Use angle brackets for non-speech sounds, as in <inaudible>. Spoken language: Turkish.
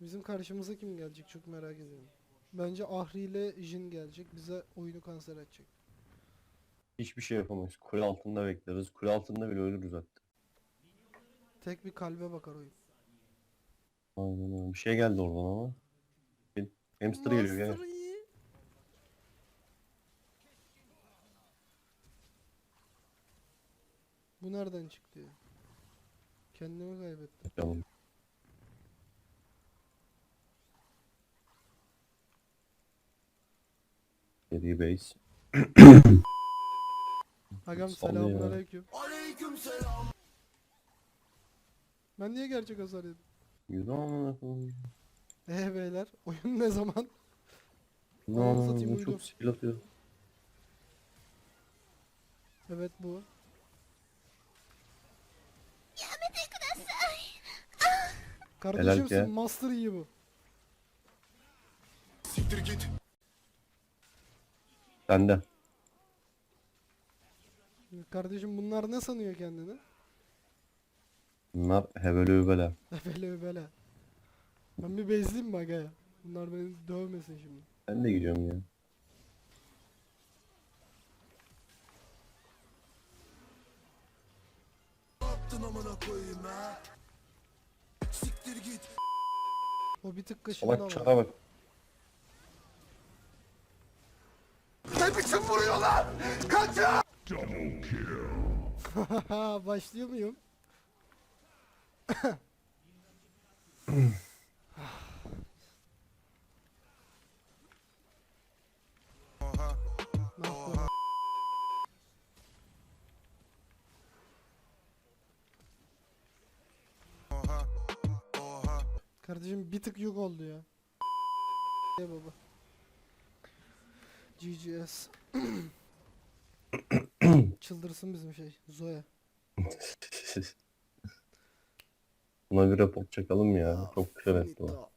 Bizim karşımıza kim gelecek çok merak ediyorum. Bence Ahri ile Jin gelecek. Bize oyunu kanser edecek. Hiçbir şey yapamayız. Kule altında bekleriz. Kule altında bile ölürüz hatta. Tek bir kalbe bakar oyun. Aynen öyle. Bir şey geldi oradan ama. Bir hamster geliyor gel. Bu nereden çıktı? Kendimi kaybettim. Canım. Geri base. <clears throat> Agam selamun aleyküm. Ben niye gerçek hasar yedim? Yürü amına koyayım. Ee beyler oyun ne zaman? Satayım, koyayım. uyudum. Çok skill atıyor. Evet bu. Kardeşimsin ki. Master Yi bu. Sende. Kardeşim bunlar ne sanıyor kendini? Bunlar hebele übele. <laughs> Efele öbele. Ben bir bezliyim aga ya? Bunlar beni dövmesin şimdi. Ben de gidiyorum ya. O bir tık kaşında Salak var. çaka bak. Haha <laughs> başlıyor muyum? Kardeşim bir tık yük oldu ya. Baba. GGS. <coughs> Çıldırsın bizim şey. Zoe. Buna bir report çakalım ya. Çok küfür etti o.